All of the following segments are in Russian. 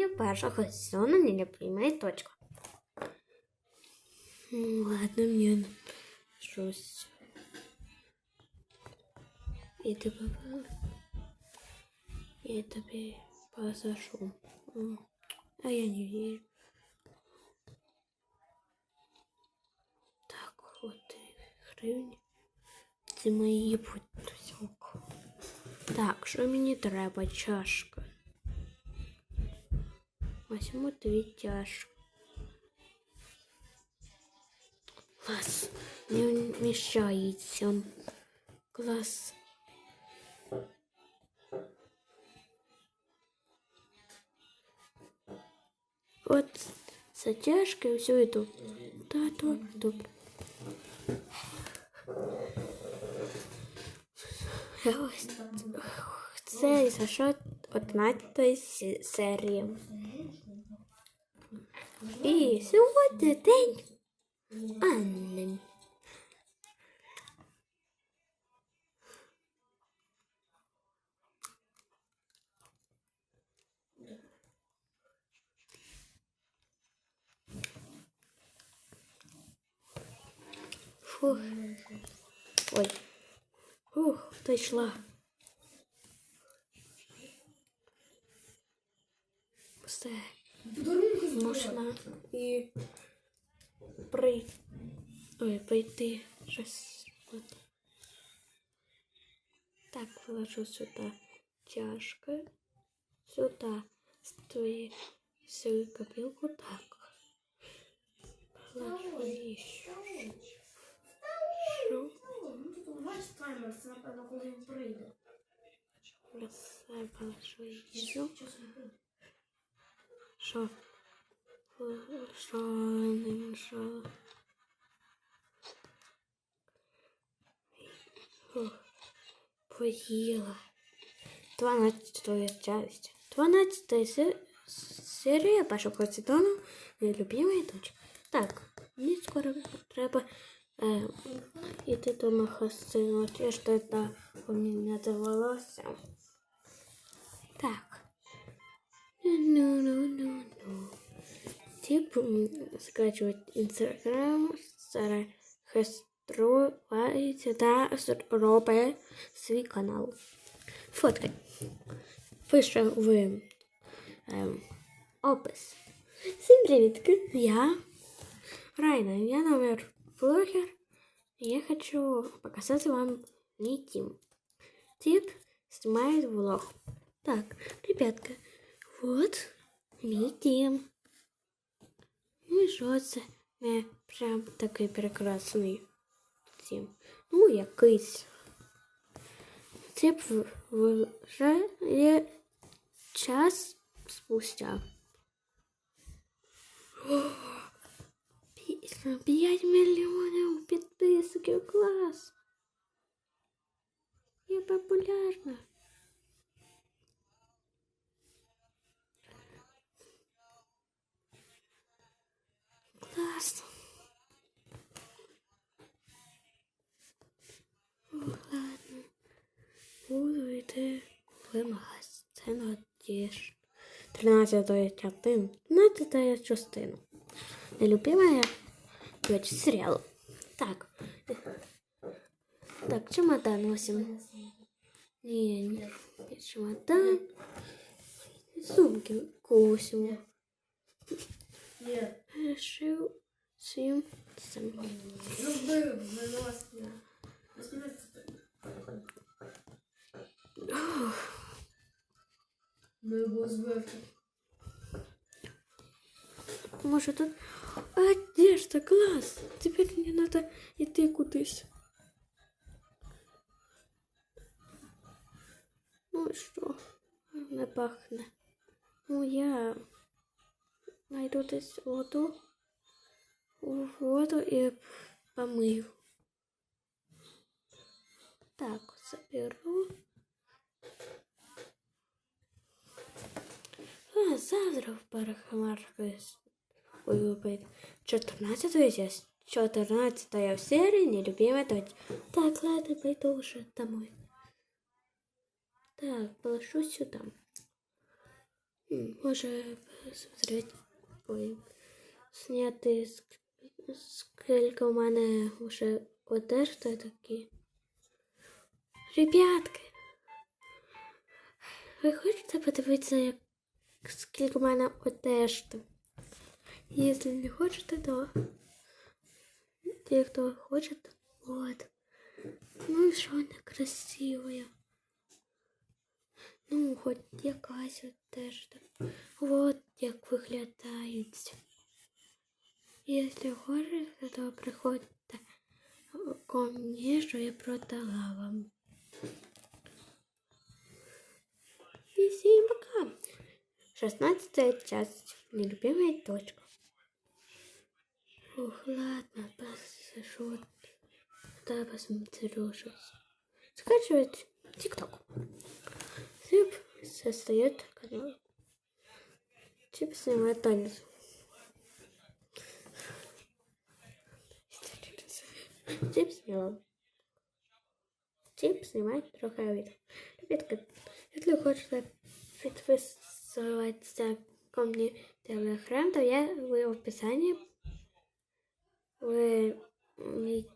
серія першого сезону «Нелюбимая точка. Ну, Ладно, мне щось. Я тебе, я тебе посажу. М, А я не верю. Так, от гривні. Це мої путівки. Так, що мені треба? Чашка. Возьму дві чашки. Клас. Не вміщається. Клас. От це чашки, і все йду. Та, добре, добре. Ось Це за що 11 сі- серії. І сьогодні день Анни. Фух. Ой. Ух, дійшла. Можна і при... Ой, прийти щось. От. Так, положу сюди чашки. Сюди стої свою копілку. Так. Положу еще. Що? Ну тут бачиш таймер, це напевно, коли він прийде. Все положу еще. Час не прийде. Що? Що не мішало? Фух, Поїла. 12 часть. 12 се- серія першого сезону «Нелюбимая дочка». Так, мені скоро треба е, йти до магазину. Чи що це у мене завелося. Так. Ну-ну-ну-ну. Тип м, скачивать Инстаграм, реєструвати та робить свій канал. Фоткай. Пише в ем, опис. Всім привітки. Я Райна. Я номер блогер. И Я хочу показать вам мой тим. Тип снимает влог. Так, ребятка, вот мій дім. Ну і що це? Не прям такий прекрасний дім. Ну, якийсь. Це вже є час спустя. О, пі- П'ять мільйонів підписників. Клас. Я популярна. 13 частину. 13 частину. Нелюбимая дочь сериалу. Так. Так, чемодан носим. Не, не. Чемодан. Сумки косим. Ні. Решил всім цим. Зробив, винос. Візьми це. Ми його збив. Може тут одежда, клас. Тепер мені треба йти кудись. Ну і що? Не пахне. Ну я найду десь воду. у Воду і помию. Так, заберу. Завтра в парикмахерской выбыть 14 часть. 14 серия нелюбимая дочь. Так, ладно, пойду уже домой. Так, положу сюда. Може посмотреть, ой, скільки у мене вже одежди такі. Ребятки, ви хочете подивитися, як скільки у мене одежди? Якщо не хочете, то ті, хто хоче, от. Ну і що некрасивая. Ну, хоч якась одежда. От як виглядають. Якщо хочете, то приходьте ко мені, що я продала вам. І всім пока. 16 часть. Нелюбимая точка. Ух, ладно, посажу. Да, посмотрю сейчас. Скачивать ТикТок. Тип создает канал. Тип снимает танец. Тип снял. Тип снимает трохи відео. Ребятка, если хочете підписуватися ко мне в Телеграм, то я в описании в мій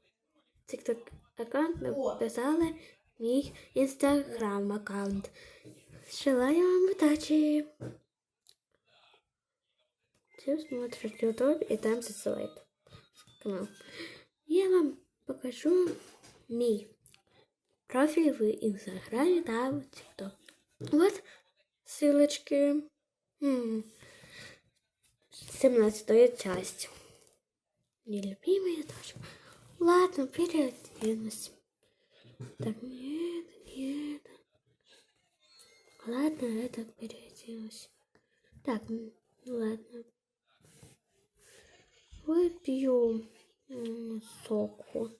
TikTok аккаунт написали мій інстаграм аккаунт. Желаю вам удачи! Все смотрят YouTube и там засылает канал. Я вам покажу мій профиль в Инстаграме да в ТикТок. Вот ссылочки. М, 17 часть. Нелюбимая точка. Ладно, переоденусь. Так, нет, нет. Ладно, это переоделась. Так, м, ладно. Выпью соку.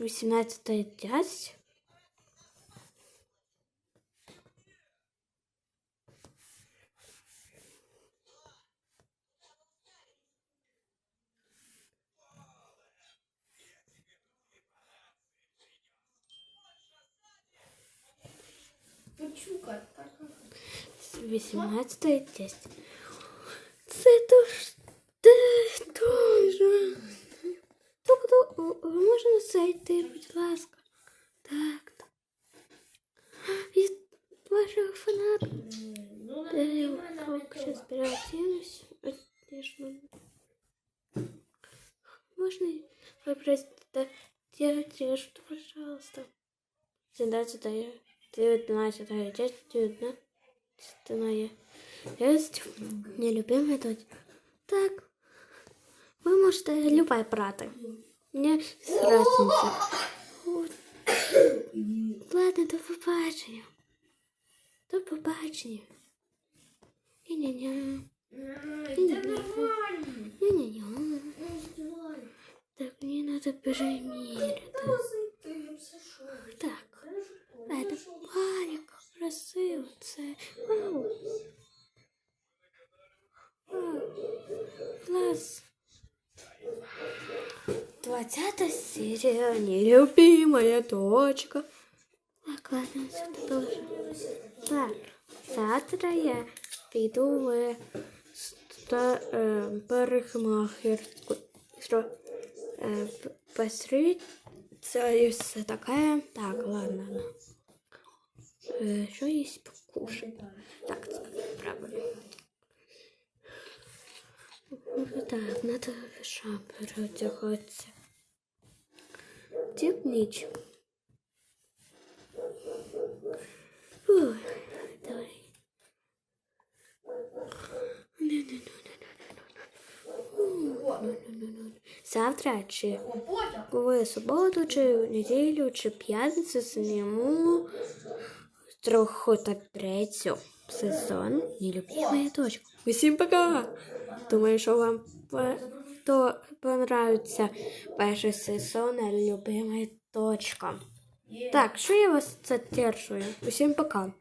18 часть. Восемнадцатая часть. Можно выбрать да, одежду, пожалуйста. 17 19 часть, 19 часть. Нелюбимая дочь. Так. Ви можете любая брати. Мені без разницы. От. Ладно, до побачення. До побачення. Ня-ня-ня. Это нормально. Так, мне надо перемерить. Так, это парик. Красиво це. Вау. Класс. 20 серия. Нелюбимая дочка. Так, ладно, это тоже. Так, завтра я піду в ста, е, парикмахерську. Що е, п- постричься і все таке. Так, ладно. ладно. Е, що є покушать? Так, це правильно. Ну, Так, надо ще переодягатися. Тіп ніч. Фух, давай. Завтра чи в суботу, чи неділю, чи п'ятницю зніму трохи та третю сезон Нелюбимая точка. Усім пока! Думаю, що вам то понравиться перший сезон Любимая точка. Так, що я вас це? Усім пока.